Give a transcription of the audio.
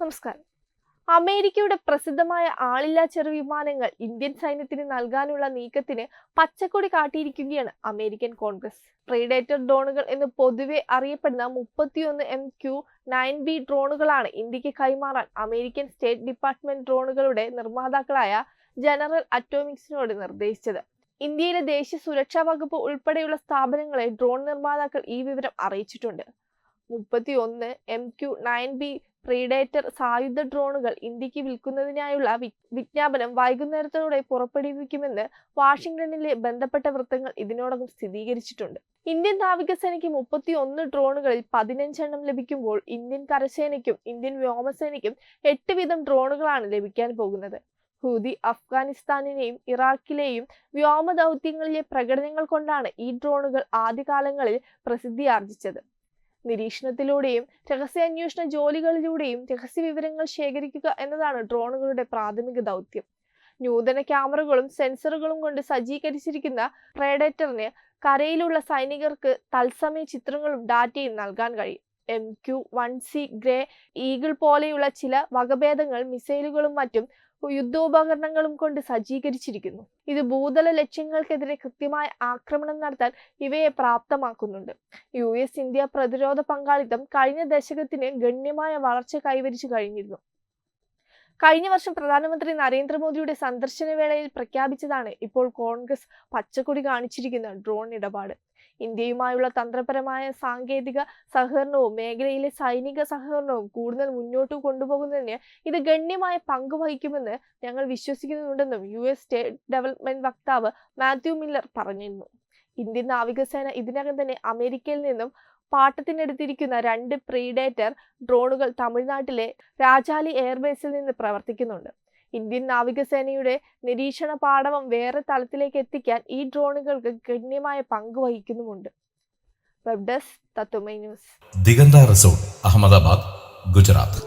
നമസ്കാരം. അമേരിക്കയുടെ പ്രസിദ്ധമായ ആളില്ലാ ചെറു വിമാനങ്ങൾ ഇന്ത്യൻ സൈന്യത്തിന് നൽകാനുള്ള നീക്കത്തിന് പച്ചക്കൊടി കാട്ടിയിരിക്കുകയാണ് അമേരിക്കൻ കോൺഗ്രസ്. പ്രീഡേറ്റർ ഡ്രോണുകൾ എന്ന് പൊതുവെ അറിയപ്പെടുന്ന മുപ്പത്തിയൊന്ന് എം ക്യു നയൻ ബി ഡ്രോണുകളാണ് ഇന്ത്യയ്ക്ക് കൈമാറാൻ അമേരിക്കൻ സ്റ്റേറ്റ് ഡിപ്പാർട്ട്മെന്റ് ഡ്രോണുകളുടെ നിർമ്മാതാക്കളായ ജനറൽ അറ്റോമിക്സിനോട് നിർദ്ദേശിച്ചത്. ഇന്ത്യയിലെ ദേശീയ സുരക്ഷാ വകുപ്പ് ഉൾപ്പെടെയുള്ള സ്ഥാപനങ്ങളെ ഡ്രോൺ നിർമ്മാതാക്കൾ ഈ വിവരം അറിയിച്ചിട്ടുണ്ട്. മുപ്പത്തി ഒന്ന് M Q nine B predator സായുധ ഡ്രോണുകൾ ഇന്ത്യയ്ക്ക് വിൽക്കുന്നതിനായുള്ള വിജ്ഞാപനം വൈകുന്നേരത്തോടെ പുറപ്പെടുവിക്കുമെന്ന് വാഷിംഗ്ടണിലെ ബന്ധപ്പെട്ട വൃത്തങ്ങൾ ഇതിനോടകം സ്ഥിരീകരിച്ചിട്ടുണ്ട്. ഇന്ത്യൻ നാവികസേനയ്ക്ക് മുപ്പത്തി ഒന്ന് ഡ്രോണുകളിൽ പതിനഞ്ചെണ്ണം ലഭിക്കുമ്പോൾ ഇന്ത്യൻ കരസേനയ്ക്കും ഇന്ത്യൻ വ്യോമസേനയ്ക്കും എട്ട് വീതം ഡ്രോണുകളാണ് ലഭിക്കാൻ പോകുന്നത്. ഹൂതി അഫ്ഗാനിസ്ഥാനിലെയും ഇറാഖിലെയും വ്യോമ ദൗത്യങ്ങളിലെ പ്രകടനങ്ങൾ കൊണ്ടാണ് ഈ ഡ്രോണുകൾ ആദ്യകാലങ്ങളിൽ പ്രസിദ്ധി ആർജിച്ചത്. നിരീക്ഷണത്തിലൂടെയും രഹസ്യാന്വേഷണ ജോലികളിലൂടെയും രഹസ്യ വിവരങ്ങൾ ശേഖരിക്കുക എന്നതാണ് ഡ്രോണുകളുടെ പ്രാഥമിക ദൗത്യം. നൂതന ക്യാമറകളും സെൻസറുകളും കൊണ്ട് സജ്ജീകരിച്ചിരിക്കുന്ന പ്രേഡേറ്ററിന് കരയിലുള്ള സൈനികർക്ക് തത്സമയ ചിത്രങ്ങളും ഡാറ്റയും നൽകാൻ കഴിയും. M Q one C grey eagle പോലെയുള്ള ചില വകഭേദങ്ങൾ മിസൈലുകളും മറ്റും യുദ്ധോപകരണങ്ങളും കൊണ്ട് സജ്ജീകരിച്ചിരിക്കുന്നു. ഇത് ഭൂതല ലക്ഷ്യങ്ങൾക്കെതിരെ കൃത്യമായ ആക്രമണം നടത്താൻ ഇവയെ പ്രാപ്തമാക്കുന്നുണ്ട്. യു എസ് ഇന്ത്യ പ്രതിരോധ പങ്കാളിത്തം കഴിഞ്ഞ ദശകത്തിന് ഗണ്യമായ വളർച്ച കൈവരിച്ചു കഴിഞ്ഞിരുന്നു. കഴിഞ്ഞ വർഷം പ്രധാനമന്ത്രി നരേന്ദ്രമോദിയുടെ സന്ദർശന വേളയിൽ പ്രഖ്യാപിച്ചതാണ് ഇപ്പോൾ കോൺഗ്രസ് പച്ചക്കൊടി കാണിച്ചിരിക്കുന്ന ഡ്രോൺ ഇടപാട്. ഇന്ത്യയുമായുള്ള തന്ത്രപരമായ സാങ്കേതിക സഹകരണവും മേഖലയിലെ സൈനിക സഹകരണവും കൂടുതൽ മുന്നോട്ട് കൊണ്ടുപോകുന്നതിന് ഇത് ഗണ്യമായ പങ്ക് വഹിക്കുമെന്ന് ഞങ്ങൾ വിശ്വസിക്കുന്നുണ്ടെന്നും യു എസ് സ്റ്റേറ്റ് ഡെവലപ്മെന്റ് വക്താവ് മാത്യു മില്ലർ പറഞ്ഞിരുന്നു. ഇന്ത്യൻ നാവികസേന ഇതിനകം തന്നെ അമേരിക്കയിൽ നിന്നും പാട്ടത്തിനെടുത്തിരിക്കുന്ന രണ്ട് പ്രീഡേറ്റർ ഡ്രോണുകൾ തമിഴ്നാട്ടിലെ രാജാലി എയർബേസിൽ നിന്ന് പ്രവർത്തിക്കുന്നുണ്ട്. ഇന്ത്യൻ നാവികസേനയുടെ നിരീക്ഷണ പാടവം വേറെ തലത്തിലേക്ക് എത്തിക്കാൻ ഈ ഡ്രോണുകൾക്ക് ഗണ്യമായ പങ്ക് വഹിക്കുന്നുമുണ്ട്. വെബ് ഡെസ്ക് തത്വമൈ ന്യൂസ്. ദിഗന്ത റിസോർട്ട് അഹമ്മദാബാദ് ഗുജറാത്ത്.